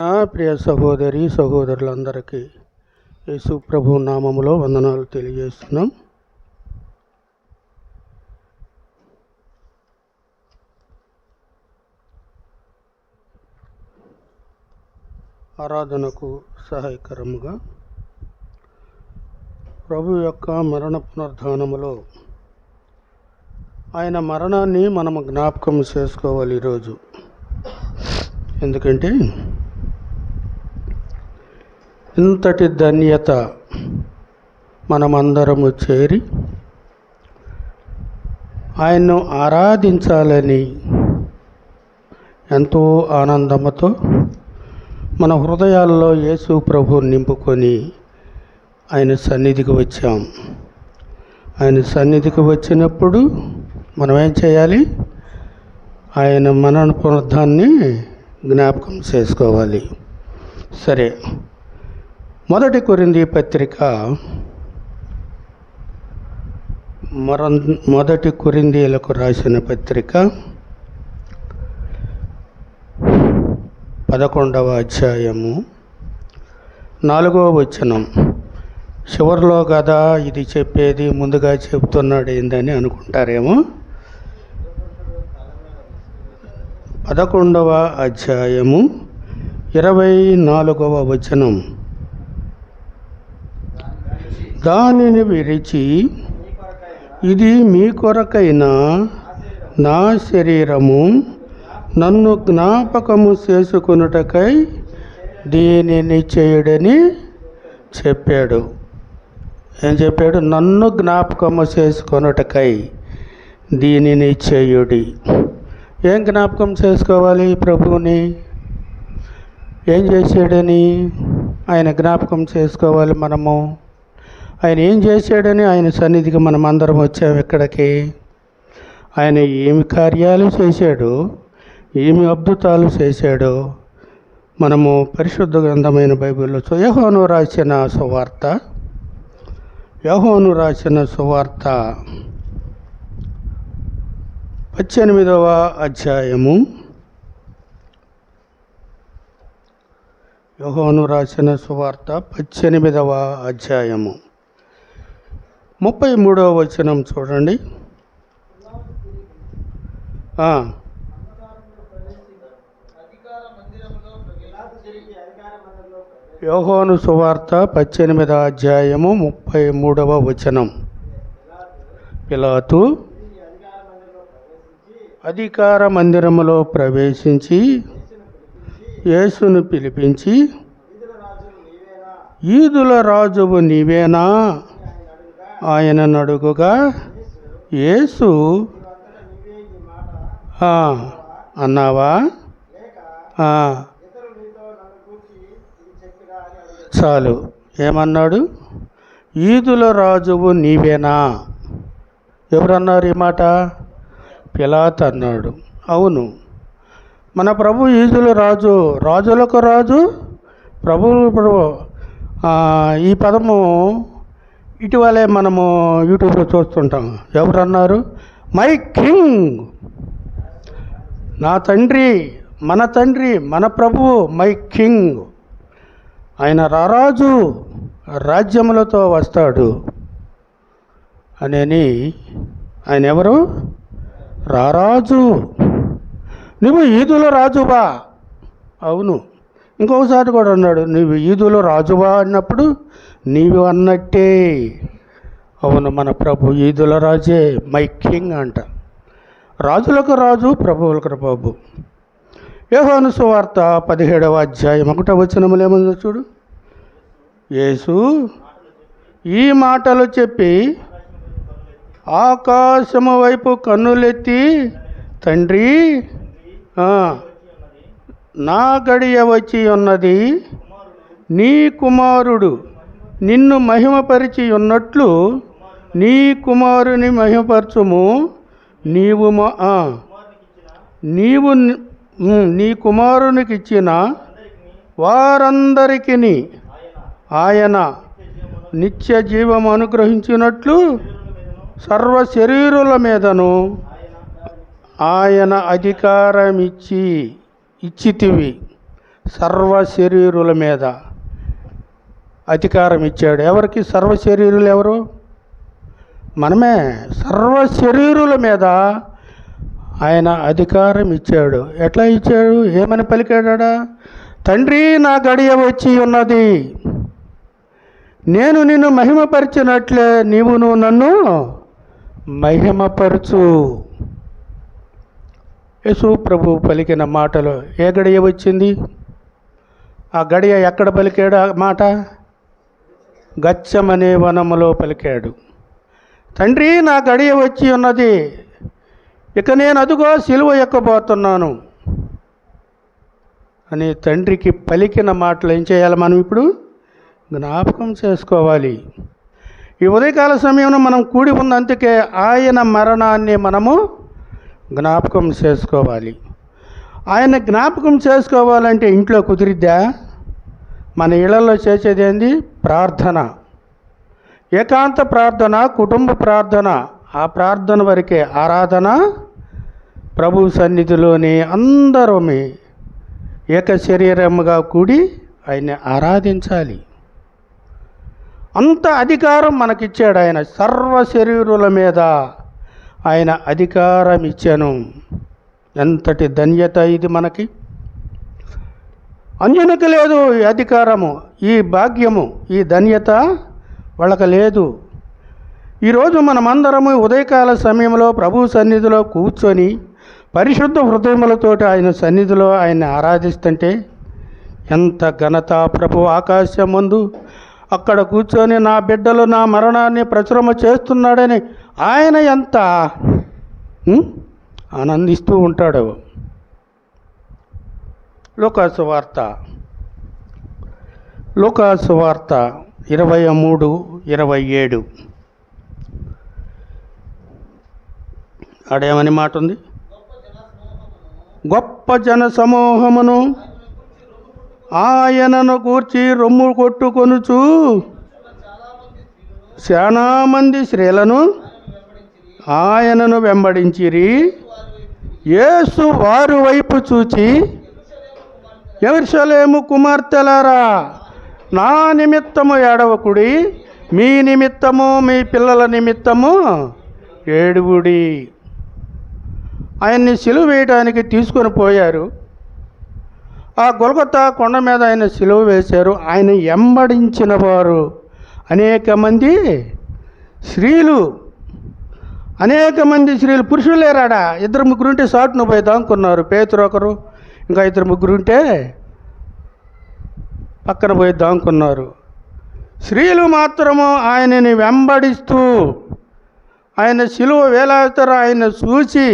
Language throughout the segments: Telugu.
నా ప్రియ సహోదరి సహోదరులందరికీ యేసు ప్రభు నామములో వందనాలు తెలియజేస్తున్నాం. ఆరాధనకు సహాయకరముగా ప్రభు యొక్క మరణ పునర్ధానములో ఆయన మరణాన్ని మనము జ్ఞాపకం చేసుకోవాలి ఈరోజు. ఎందుకంటే ఇంతటి ధన్యత మనమందరము చేరి ఆయన్ను ఆరాధించాలని ఎంతో ఆనందముతో మన హృదయాల్లో యేసు ప్రభు నింపుకొని ఆయన సన్నిధికి వచ్చాం. ఆయన సన్నిధికి వచ్చినప్పుడు మనం ఏం చేయాలి? ఆయన మన పునరుద్ధాన్ని జ్ఞాపకం చేసుకోవాలి. సరే. మొదటి కొరింది పత్రిక మర మొదటి కొరిందీలకు రాసిన పత్రిక పదకొండవ అధ్యాయము నాలుగవ వచనం. చివరిలో కదా ఇది చెప్పేది ముందుగా చెప్తున్నాడు ఏందని అనుకుంటారేమో? పదకొండవ అధ్యాయము ఇరవై నాలుగవ వచనం. దానిని విరిచి ఇది మీ కొరకైన నా శరీరము నన్ను జ్ఞాపకము చేసుకున్నటకై దీనిని చేయుడని చెప్పాడు. ఏం చెప్పాడు? నన్ను జ్ఞాపకము చేసుకొనుటకై దీనిని చేయుడి. ఏం జ్ఞాపకం చేసుకోవాలి ప్రభువుని? ఏం చేసాడని ఆయన జ్ఞాపకం చేసుకోవాలి మనము? ఆయన ఏం చేశాడని ఆయన సన్నిధికి మనం అందరం వచ్చాము ఇక్కడికి. ఆయన ఏమి కార్యాలు చేశాడు ఏమి అద్భుతాలు చేశాడో మనము పరిశుద్ధ గ్రంథమైన బైబిల్లో యహోను రాసిన సువార్త యహోను రాసిన సువార్త పద్దెనిమిదవ అధ్యాయము. యహోను రాసిన సువార్త పద్దెనిమిదవ అధ్యాయము. ముప్పై మూడవ వచనం చూడండి. యోహోను సువార్త పద్దెనిమిదవ అధ్యాయము ముప్పై మూడవ వచనం. పిలాతు అధికార మందిరములో ప్రవేశించి యేసును పిలిపించి ఈదుల రాజువు నీవేనా? ఆయన నడుగుగా యేసు అన్నావా? చాలు. ఏమన్నాడు? ఈదుల రాజువు నీవేనా? ఎవరన్నారు ఈ మాట? పిలాత్ అన్నాడు. అవును. మన ప్రభు ఈదుల రాజు రాజులకు రాజు ప్రభు ప్రభు ఈ పదము ఇటీవలే మనము యూట్యూబ్లో చూస్తుంటాం. ఎవరన్నారు? My king. నా తండ్రి మన తండ్రి మన ప్రభువు మై కింగ్. ఆయన రారాజు రాజ్యములతో వస్తాడు. అనేని ఆయన ఎవరు? రారాజు. నువ్వు ఈదుల రాజువా? అవును. ఇంకొకసారి కూడా అన్నాడు నీవు ఈదుల రాజువా? అన్నప్పుడు నీవు అన్నట్టే. అవును మన ప్రభు ఈదుల రాజే మై కింగ్ అంట. రాజులకు రాజు ప్రభువులకు ప్రభు యోహాను సువార్త పదిహేడవ అధ్యాయం ఒకటో వచనములు ఏముందో చూడు. యేసు ఈ మాటలు చెప్పి ఆకాశము వైపు కన్నులెత్తి తండ్రి నా గడియ వచ్చి ఉన్నది నీ కుమారుడు. నిన్ను మహిమపరిచి ఉన్నట్లు నీ కుమారుని మహిమపరచుము. నీవు మా- నీవు నీ కుమారునికి ఇచ్చిన వారందరికీ ఆయన నిత్య జీవం అనుగ్రహించినట్లు సర్వ శరీరుల మీదను ఆయన అధికారం ఇచ్చి ఇచ్చితివి. సర్వ శరీరుల మీద అధికారం ఇచ్చాడు. ఎవరికి? సర్వ శరీరులు ఎవరు? మనమే. సర్వ శరీరుల మీద ఆయన అధికారం ఇచ్చాడు. ఎట్లా ఇచ్చాడు? ఏమని పలికాడా? తండ్రి నా గడియ వచ్చి ఉన్నది. నేను నిన్ను మహిమపరిచినట్లే నీవును నన్ను మహిమపరచు. యేసు ప్రభు పలికిన మాటలు ఏ గడియ వచ్చింది? ఆ గడియ ఎక్కడ పలికాడు ఆ మాట? గచ్చమనే వనములో పలికాడు. తండ్రి నా గడియ వచ్చి ఉన్నది. ఇక నేను అదుగో సిలువ ఎక్కబోతున్నాను. అని తండ్రికి పలికిన మాటలు ఏం చేయాలి మనం ఇప్పుడు? జ్ఞాపకం చేసుకోవాలి. ఈ ఉదయకాల సమయంలో మనం కూడి ఉన్నందుకే ఆయన మరణాన్ని మనము జ్ఞాపకం చేసుకోవాలి. ఆయన జ్ఞాపకం చేసుకోవాలంటే ఇంట్లో కుదిరిద్దా? మన ఇళ్ళలో చేసేది ఏంది? ప్రార్థన. ఏకాంత ప్రార్థన కుటుంబ ప్రార్థన. ఆ ప్రార్థన వరకే ఆరాధన. ప్రభు సన్నిధిలోని అందరమే ఏక శరీరముగా కూడి ఆయన్ని ఆరాధించాలి. అంత అధికారం మనకిచ్చాడు ఆయన. సర్వ శరీరుల మీద ఆయన అధికారం ఇచ్చాను ఎంతటి ధన్యత ఇది మనకి? అంజనకు లేదు ఈ అధికారము ఈ భాగ్యము ఈ ధన్యత వాళ్ళకి లేదు. ఈరోజు మనమందరము ఉదయకాల సమయంలో ప్రభు సన్నిధిలో కూర్చొని పరిశుద్ధ హృదయములతోటి ఆయన సన్నిధిలో ఆయన్ని ఆరాధిస్తుంటే ఎంత ఘనత ప్రభు ఆకాశం ముందు అక్కడ కూర్చొని నా బిడ్డలు నా మరణాన్ని ప్రచురమ చేస్తున్నాడని ఆయన ఎంత ఆనందిస్తూ ఉంటాడు. లోకాసు వార్త. లోకాసు వార్త ఇరవై మూడు ఇరవై ఏడు. ఆడేమని మాట ఉంది? గొప్ప జన సమూహమును ఆయనను కూర్చి రొమ్ము కొట్టుకొనుచు చాలామంది స్త్రీలను ఆయనను వెంబడించిరి. యేసు వారు వైపు చూచి ఎరుసలేము కుమార్తెలారా నా నిమిత్తము ఏడవకుడి మీ నిమిత్తము మీ పిల్లల నిమిత్తము ఏడువుడి. ఆయన్ని సిలువ వేయడానికి తీసుకొని పోయారు. ఆ గొలగొత్తా కొండ మీద ఆయన సిలువ వేశారు. ఆయన ఎంబడించిన వారు అనేక మంది స్త్రీలు. అనేక మంది స్త్రీలు పురుషులు లేరాడా? ఇద్దరు ముగ్గురు ఉంటే సాటును పోయి అనుకున్నారు పేతురు ఒకరు ఇంకా ఇద్దరు ముగ్గురు ఉంటే పక్కన పోయి అనుకున్నారు స్త్రీలు మాత్రము ఆయనని వెంబడిస్తూ ఆయన శిలువ వేలాడుతారు ఆయన చూసి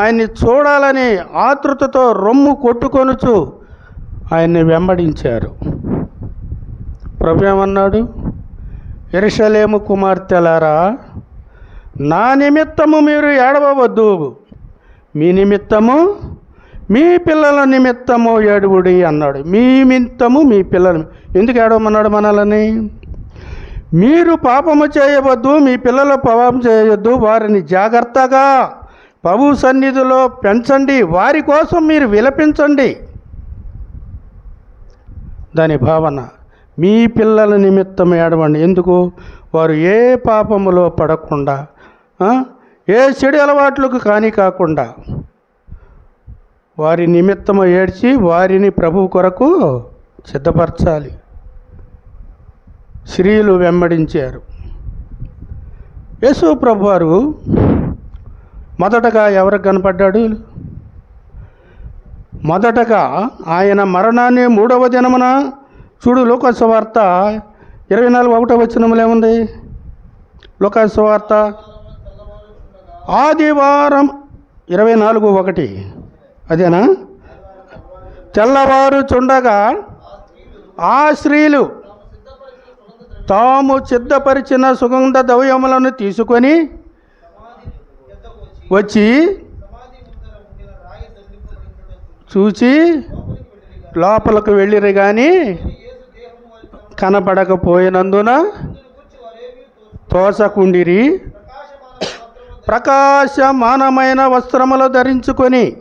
ఆయన్ని చూడాలని ఆతృతతో రొమ్ము కొట్టుకొనుచు ఆయన్ని వెంబడించారు. ప్రభు ఏమన్నాడు? ఎరుషలేము కుమార్తెలారా నా నిమిత్తము మీరు ఏడవవద్దు. మీ నిమిత్తము మీ పిల్లల నిమిత్తము ఏడువుడి అన్నాడు. మీ నిమిత్తము మీ పిల్లల ఎందుకు ఏడవమన్నాడు మనల్ని? మీరు పాపము చేయవద్దు మీ పిల్లలు పాపం చేయొద్దు వారిని జాగ్రత్తగా ప్రభు సన్నిధిలో పెంచండి వారి కోసం మీరు విలపించండి. దాని భావన మీ పిల్లల నిమిత్తం ఏడవండి. ఎందుకు? వారు ఏ పాపములో పడకుండా ఏ చెడు అలవాట్లకు కానీ కాకుండా వారి నిమిత్తము ఏడ్చి వారిని ప్రభు కొరకు సిద్ధపరచాలి. స్త్రీలు వెంబడించారు. యేసు ప్రభు వారు మొదటగా ఎవరికి కనపడ్డాడు? మొదటగా ఆయన మరణాన్ని మూడవ దినమున చూడు లోకస్వార్త ఇరవై నాలుగు ఒకటో వచ్చినములు లోకస్వార్త వార్త ఆదివారం ఇరవై నాలుగు ఒకటి. అదేనా? తెల్లవారు చుండగా ఆ స్త్రీలు తాము సిద్ధపరిచిన సుగంధ ద్రవ్యములను తీసుకొని వచ్చి చూచి లోపలకు వెళ్ళిరు కానీ కనపడకపోయినందున తోసకుండిరి. ప్రకాశమానమైన వస్త్రములు ధరించుకొని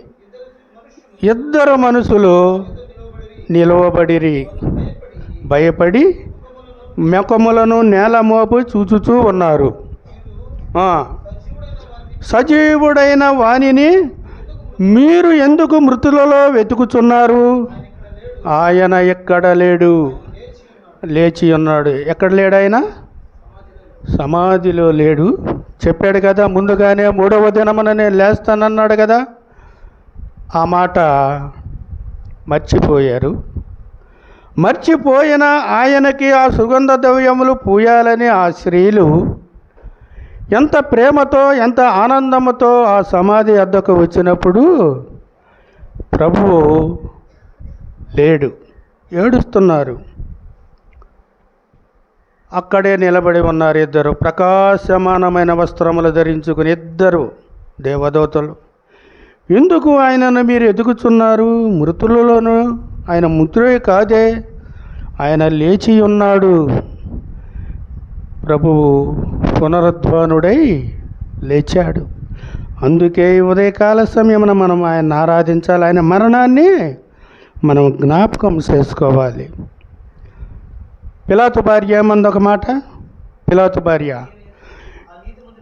ఇద్దరు మనుషులు నిలవబడిరి. భయపడి మెకములను నేల మోపు చూచుచూ ఉన్నారు. సజీవుడైన వాణిని మీరు ఎందుకు మృతులలో వెతుకుచున్నారు? ఆయన ఎక్కడ లేడు? లేచి ఉన్నాడు. ఎక్కడ లేడు ఆయన? సమాధిలో లేడు. చెప్పాడు కదా ముందుగానే మూడవ దినమున నేను లేస్తానన్నాడు కదా. ఆ మాట మర్చిపోయారు. మర్చిపోయిన ఆయనకి ఆ సుగంధ ద్రవ్యములు పూయాలని ఆ స్త్రీలు ఎంత ప్రేమతో ఎంత ఆనందముతో ఆ సమాధి అద్దకు వచ్చినప్పుడు ప్రభువు లేడు ఏడుస్తున్నారు. అక్కడే నిలబడి ఉన్నారు ఇద్దరు. ప్రకాశమానమైన వస్త్రములు ధరించుకుని ఇద్దరు దేవదూతలు. ఎందుకు ఆయనను మీరు ఎదుగుచున్నారు? మృతులలోను ఆయన మృతుడే కాదే. ఆయన లేచి ఉన్నాడు. ప్రభువు పునరుద్వానుడై లేచాడు. అందుకే ఉదయకాల సమయమున మనం ఆయన ఆరాధించాలి. ఆయన మరణాన్ని మనం జ్ఞాపకం చేసుకోవాలి. పిలాతు భార్య ఏమంది ఒక మాట? పిలాతు భార్య.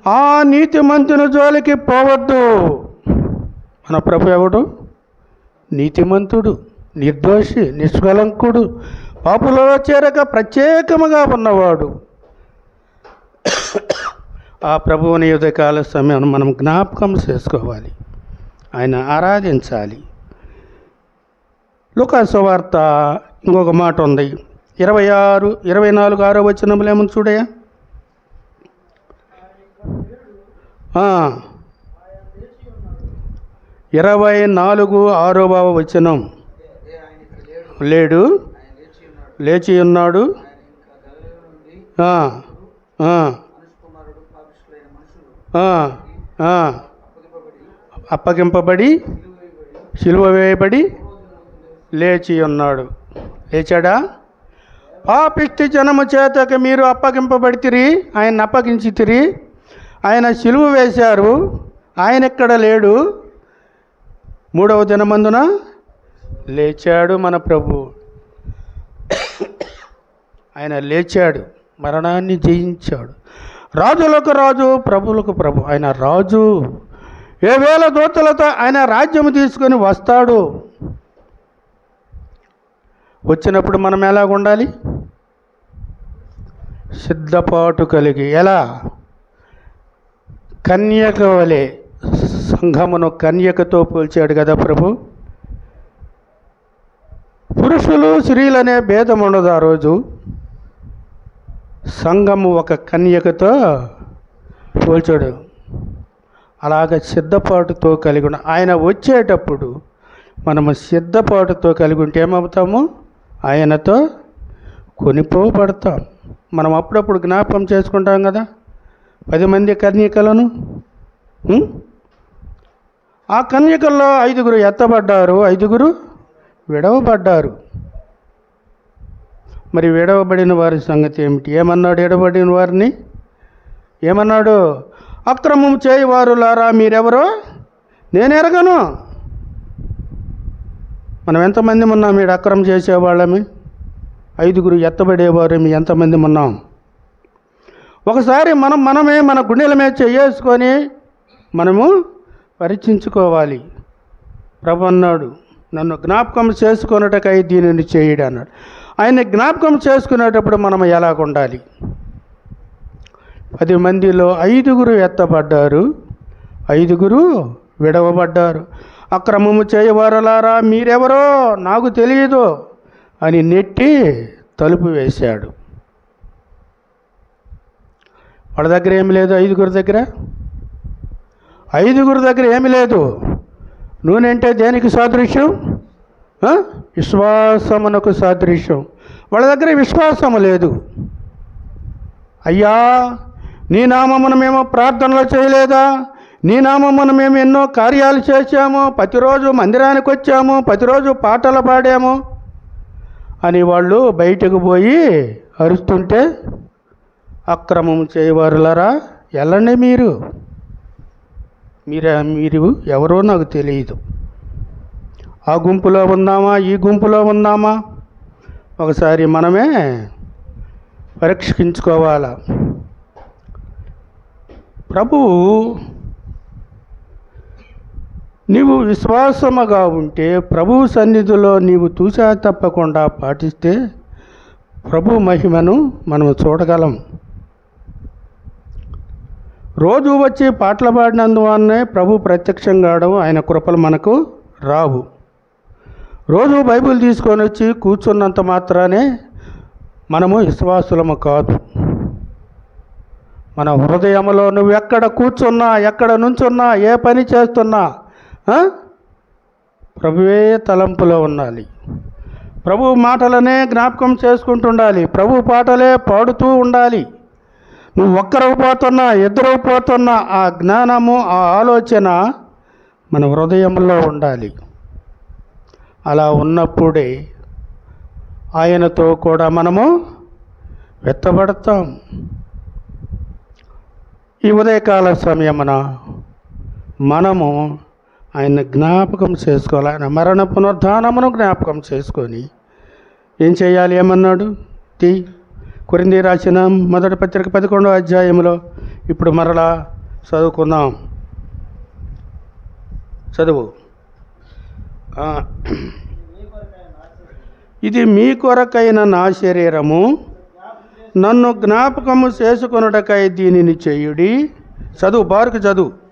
ఆ నీతి మంతుని జోలికి పోవద్దు. మన ప్రభు ఎవడు? నీతిమంతుడు నిర్దోషి నిష్కలంకుడు పాపులలో చేరక ప్రత్యేకముగా ఉన్నవాడు. ఆ ప్రభువుని యుధకాల సమయం మనం జ్ఞాపకం చేసుకోవాలి. ఆయన ఆరాధించాలి. లుకాసు వార్త ఇంకొక మాట ఉంది. ఇరవై ఆరు ఇరవై నాలుగు ఆరో వచ్చినప్పుడు ఏమని చూడయా ఇరవై నాలుగు ఆరవ వచనం. లేడు. లేచి ఉన్నాడు. అప్పగింపబడి సిలువ వేయబడి లేచి ఉన్నాడు. లేచాడా? పాపిష్టి జనము చేతకి మీరు అప్పగింపబడితిరి ఆయన అప్పగించితిరి. ఆయన సిలువ వేశారు ఆయన ఎక్కడ లేడు. మూడవ దినమందున లేచాడు మన ప్రభు. ఆయన లేచాడు మరణాన్ని జయించాడు. రాజులకు రాజు ప్రభులకు ప్రభు. ఆయన రాజు. ఏ వేల దూతలతో ఆయన రాజ్యము తీసుకొని వస్తాడు. వచ్చినప్పుడు మనం ఎలా ఉండాలి సిద్ధపాటు కలిగి ఎలా? కన్యక వలె సంఘమును కన్యకతో పోల్చాడు కదా ప్రభు. పురుషులు స్త్రీలనే భేదం ఉండదు ఆ రోజు. సంఘము ఒక కన్యకతో పోల్చాడు. అలాగ సిద్ధపాటుతో కలిగి ఉన్న ఆయన వచ్చేటప్పుడు మనము సిద్ధపాటుతో కలిగి ఉంటే ఏమవుతాము? ఆయనతో కొనిపోబడతాం. మనం అప్పుడప్పుడు జ్ఞాపకం చేసుకుంటాం కదా? పది మంది కన్యకలను? ఆ కన్యకల్లో ఐదుగురు ఎత్తబడ్డారు ఐదుగురు విడవబడ్డారు. మరి విడవబడిన వారి సంగతి ఏమిటి? ఏమన్నాడు విడవబడిన వారిని? ఏమన్నాడు? అక్రమం చేయవారులారా మీరెవరో? నేను ఎరగను మనం ఎంతమంది ఉన్నాం మీరు అక్రమం చేసేవాళ్ళమే? ఐదుగురు ఎత్తబడేవారు మీ ఎంతమంది ఉన్నాం. ఒకసారి మనం మనమే మన గుండెల మీద చేసుకొని మనము పరీక్షించుకోవాలి. ప్రభు అన్నాడు నన్ను జ్ఞాపకం చేసుకున్నటకై దీనిని చేయడు అన్నాడు. ఆయన జ్ఞాపకం చేసుకునేటప్పుడు మనం ఎలా ఉండాలి? పది మందిలో ఐదుగురు ఎత్తబడ్డారు ఐదుగురు విడవబడ్డారు. అక్రమము చేయవారలారా? మీరెవరో? నాకు తెలియదు అని నెట్టి తలుపు వేశాడు. వాళ్ళ దగ్గర ఏమి లేదు ఐదుగురు దగ్గర? ఐదుగురు దగ్గర ఏమి లేదు. నూనె అంటే దేనికి సాదృశ్యం? విశ్వాసమునకు సాదృశ్యం. వాళ్ళ దగ్గర విశ్వాసము లేదు. అయ్యా నీ నామమును మేము ప్రార్థనలు చేయలేదా? నీ నామమును మేము ఎన్నో కార్యాలు చేశాము. ప్రతిరోజు మందిరానికి వచ్చాము. ప్రతిరోజు పాటలు పాడాము. అని వాళ్ళు బయటకు పోయి అరుస్తుంటే అక్రమం చేయవారులరా? వెళ్ళండి మీరు. మీరే మీరు ఎవరో నాకు తెలియదు. ఆ గుంపులో ఉందామా? ఈ గుంపులో ఉందామా? ఒకసారి మనమే పరీక్షించుకోవాలా. ప్రభువు నీవు విశ్వాసముగా ఉంటే ప్రభు సన్నిధిలో నీవు తూచా తప్పకుండా పాటిస్తే ప్రభు మహిమను మనం చూడగలం. రోజు వచ్చి పాటలు పాడినందువల్లనే ప్రభు ప్రత్యక్షం కావడం ఆయన కృపలు మనకు రావు. రోజు బైబిల్ తీసుకొని వచ్చి కూర్చున్నంత మాత్రానే మనము విశ్వాసులము కాదు. మన హృదయంలో నువ్వు ఎక్కడ కూర్చున్నా ఎక్కడ నుంచున్నా ఏ పని చేస్తున్నా ప్రభువే తలంపులో ఉండాలి. ప్రభు మాటలనే జ్ఞాపకం చేసుకుంటుండాలి. ప్రభు పాటలే పాడుతూ ఉండాలి. నువ్వు ఒక్కరవు పోతున్నా ఇద్దరు పోతున్నా ఆ జ్ఞానము ఆ ఆలోచన మన హృదయంలో ఉండాలి. అలా ఉన్నప్పుడే ఆయనతో కూడా మనము వెత్తబడతాం. ఈ ఉదయకాల సమయమున మనము ఆయన జ్ఞాపకం చేసుకోవాలి. ఆయన మరణ పునరుద్ధానమును జ్ఞాపకం చేసుకొని ఏం చేయాలి? ఏమన్నాడు? తి కొరింది రాసిన మొదటి పత్రిక పదకొండో అధ్యాయంలో ఇప్పుడు మరలా చదువుకుందాం. చదువు. ఇది మీ కొరకైన నా శరీరము. నన్ను జ్ఞాపకము చేసుకొనుటకై దీనిని చేయుడి. చదువు బారుకు చదువు.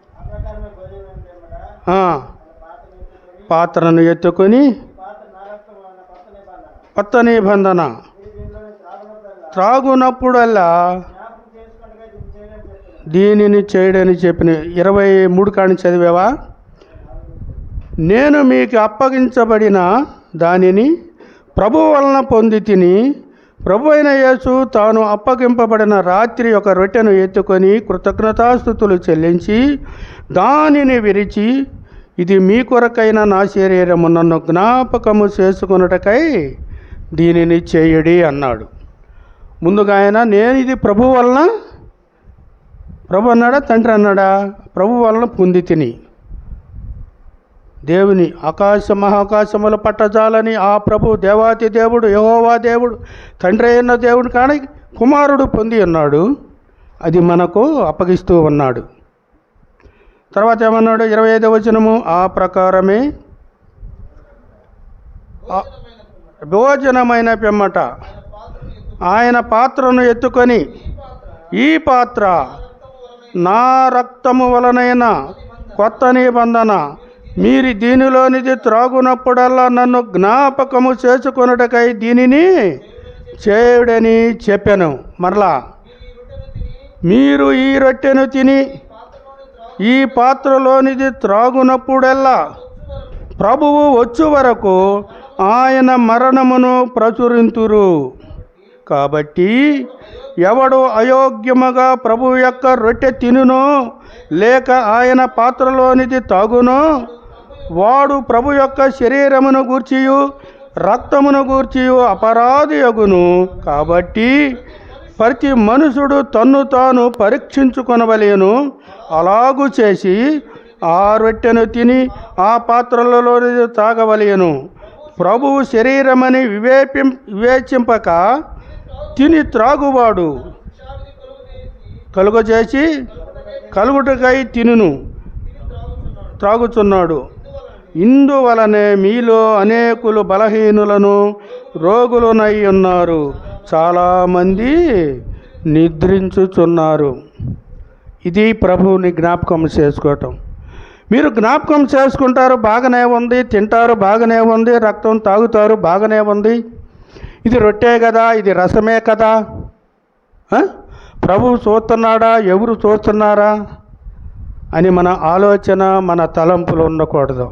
పాత్రను ఎత్తుకొని కొత్త నిబంధన. త్రాగునప్పుడల్లా దీనిని చేయడని చెప్పిన ఇరవై మూడు కాడిని చదివావా? నేను మీకు అప్పగించబడిన దానిని ప్రభు వలన పొంది తిని ప్రభు అయిన యేసు తాను అప్పగింపబడిన రాత్రి ఒక రొట్టెను ఎత్తుకొని కృతజ్ఞతాస్థుతులు చెల్లించి దానిని విరిచి ఇది మీ కొరకైన నా శరీరము నన్ను జ్ఞాపకము చేసుకొనుటకై దీనిని చేయడి అన్నాడు. ముందుగా ఆయన నేను ఇది ప్రభు వలన ప్రభు అన్నాడా? తండ్రి అన్నాడా? ప్రభు వలన పొంది తిని. దేవుని ఆకాశ మహాకాశముల పట్టజాలని ఆ ప్రభు దేవాతి దేవుడు యహోవా దేవుడు తండ్రి అయిన దేవుడు కానీ కుమారుడు పొంది ఉన్నాడు. అది మనకు అప్పగిస్తూ ఉన్నాడు. తర్వాత ఏమన్నాడు? ఇరవై ఐదవ వచనము ఆ ప్రకారమే భోజనమైన పెమ్మట ఆయన పాత్రను ఎత్తుకొని ఈ పాత్ర నా రక్తము వలనైన కొత్త నిబంధన మీరు దీనిలోనిది త్రాగునప్పుడల్లా నన్ను జ్ఞాపకము చేసుకొనుటకై దీనిని చేయుడని చెప్పాను. మరలా మీరు ఈ రొట్టెను తిని ఈ పాత్రలోనిది త్రాగునప్పుడల్లా ప్రభువు వచ్చు వరకు ఆయన మరణమును ప్రచురింతురు. కాబట్టి ఎవడు అయోగ్యముగా ప్రభు యొక్క రొట్టె తినునో లేక ఆయన పాత్రలోనిది తాగునో వాడు ప్రభు యొక్క శరీరమును గూర్చియు రక్తమును గూర్చియు అపరాధి అగును కాబట్టి ప్రతి మనుషుడు తన్ను తాను పరీక్షించుకొనవలేను. అలాగు చేసి ఆ రొట్టెను తిని ఆ పాత్రలలో తాగవలేను. ప్రభువు శరీరమని వివేపి వివేచింపక తిని త్రాగువాడు. కలుగజేసి కలుగుటకై తినును. త్రాగుచున్నాడు. ఇందువలనే మీలో అనేకులు బలహీనులను రోగులనై ఉన్నారు. చాలామంది నిద్రించుచున్నారు. ఇది ప్రభువుని జ్ఞాపకం చేసుకోవటం. మీరు జ్ఞాపకం చేసుకుంటారు బాగానే ఉంది. తింటారు బాగానే ఉంది. రక్తం తాగుతారు బాగానే ఉంది. ఇది రొట్టే కదా ఇది రసమే కదా? ప్రభువు చూస్తున్నాడా? ఎవరు చూస్తున్నారా? అని మన ఆలోచన మన తలంపులు ఉండకూడదు.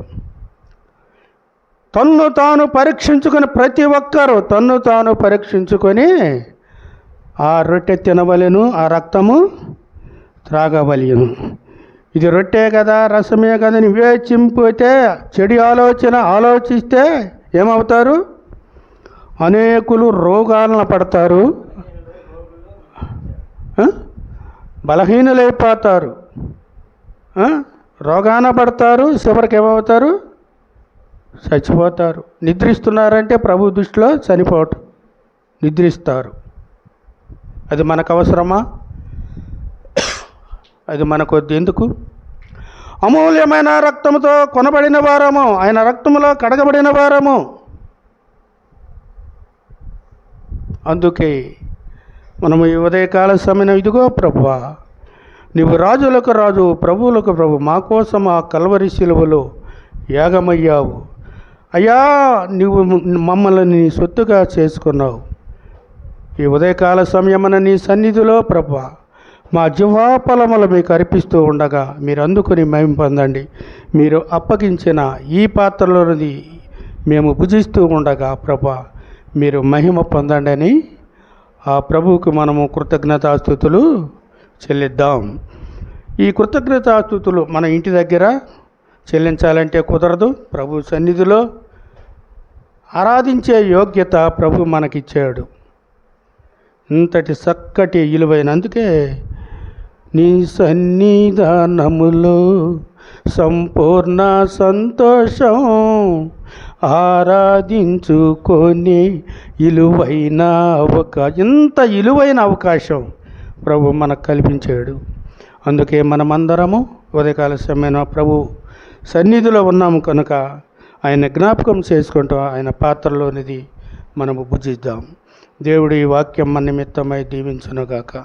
తన్ను తాను పరీక్షించుకుని ప్రతి ఒక్కరూ తన్ను తాను పరీక్షించుకొని ఆ రొట్టె తినవలెను ఆ రక్తము త్రాగవలెను. ఇది రొట్టె కదా రసమే కదా అని వివేచింపితే చెడు ఆలోచన ఆలోచిస్తే ఏమవుతారు? అనేకులు రోగాలను పడతారు. బలహీనులైపోతారు. రోగాన పడతారు. చివరికి ఏమవుతారు? చచ్చిపోతారు. నిద్రిస్తున్నారంటే ప్రభు దృష్టిలో చనిపోవటం. నిద్రిస్తారు. అది మనకు అవసరమా? అది మనకు ఎందుకు? అమూల్యమైన రక్తముతో కొనబడిన వారము. ఆయన రక్తములో కడగబడిన వారము. అందుకే మనము ఈ ఉదయకాల సమయం ఇదిగో ప్రభువా నీవు రాజులకు రాజు ప్రభువులకు ప్రభు. మా కోసం ఆ కల్వరి శిలువలో యాగమయ్యావు. అయ్యా నువ్వు మమ్మల్ని నీ సొత్తుగా చేసుకున్నావు. ఈ ఉదయకాల సమయమున నీ సన్నిధిలో ప్రభ మా జీవాఫలములు మీకు అర్పిస్తూ ఉండగా మీరు అందుకుని మేము పొందండి. మీరు అప్పగించిన ఈ పాత్రలోనిది మేము భుజిస్తూ ఉండగా ప్రభా మీరు మహిమ పొందండి అని ఆ ప్రభువుకు మనము కృతజ్ఞతాస్థుతులు చెల్లిద్దాం. ఈ కృతజ్ఞతాస్థుతులు మన ఇంటి దగ్గర చెల్లించాలంటే కుదరదు. ప్రభు సన్నిధిలో ఆరాధించే యోగ్యత ప్రభు మనకిచ్చాడు. ఇంతటి చక్కటి విలువైనందుకే నీ సన్నిధానములో సంపూర్ణ సంతోషం ఆరాధించుకొని ఇలువైన అవకాశం ఇంత ఇలువైన అవకాశం ప్రభు మనకు కల్పించాడు. అందుకే మనమందరము ఉదయకాల సమయంలో ప్రభు సన్నిధిలో ఉన్నాము కనుక ఆయన జ్ఞాపకం చేసుకుంటూ ఆయన పాత్రలోనిది మనము భుజిద్దాం దేవుడి ఈ వాక్యం మన నిమిత్తమై దీవించునుగాక.